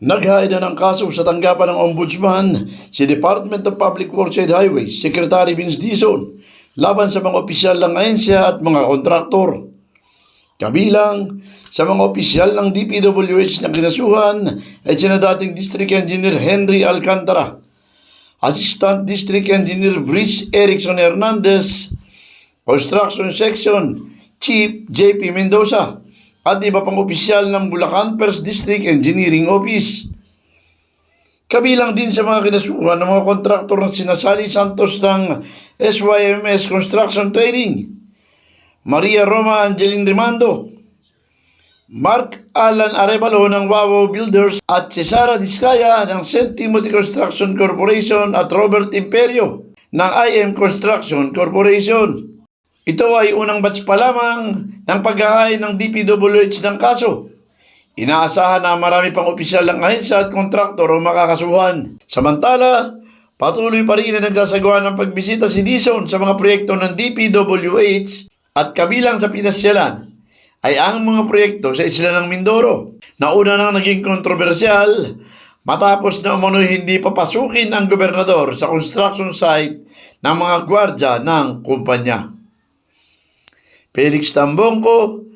Naghain na ng kaso sa tanggapan ng Ombudsman si Department of Public Works and Highways Secretary Vince Dizon laban sa mga opisyal ng ahensya at mga kontraktor. Kabilang sa mga opisyal ng DPWH na kinasuhan ay sina dating District Engineer Henry Alcantara, Assistant District Engineer Brice Erickson Hernandez, Construction Section Chief JP Mendoza, at iba pang opisyal ng Bulacan First District Engineering Office. Kabilang din sa mga kinasuhan ng mga kontraktor na sinasali Santos ng SYMS Construction Trading, Maria Roma Angeline Rimando, Mark Alan Arevalo ng Wawo Builders at si Sara Diskaya ng St. Timothy Construction Corporation at Robert Imperio ng IM Construction Corporation. Ito ay unang batch pa lamang ng paghahay ng DPWH ng kaso. Inaasahan na marami pang opisyal ng ahensya at kontraktor ang makakasuhan. Samantala, patuloy pa rin na nagsasagawa ng pagbisita si Dizon sa mga proyekto ng DPWH at kabilang sa pinasyalan ay ang mga proyekto sa isla ng Mindoro na una nang naging kontrobersyal matapos na umano'y hindi papasukin ang gobernador sa construction site ng mga gwardya ng kumpanya. Felix Tambongko,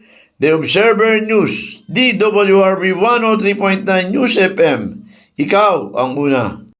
The Observer News, DWRB 103.9 News FM. Ikaw ang una.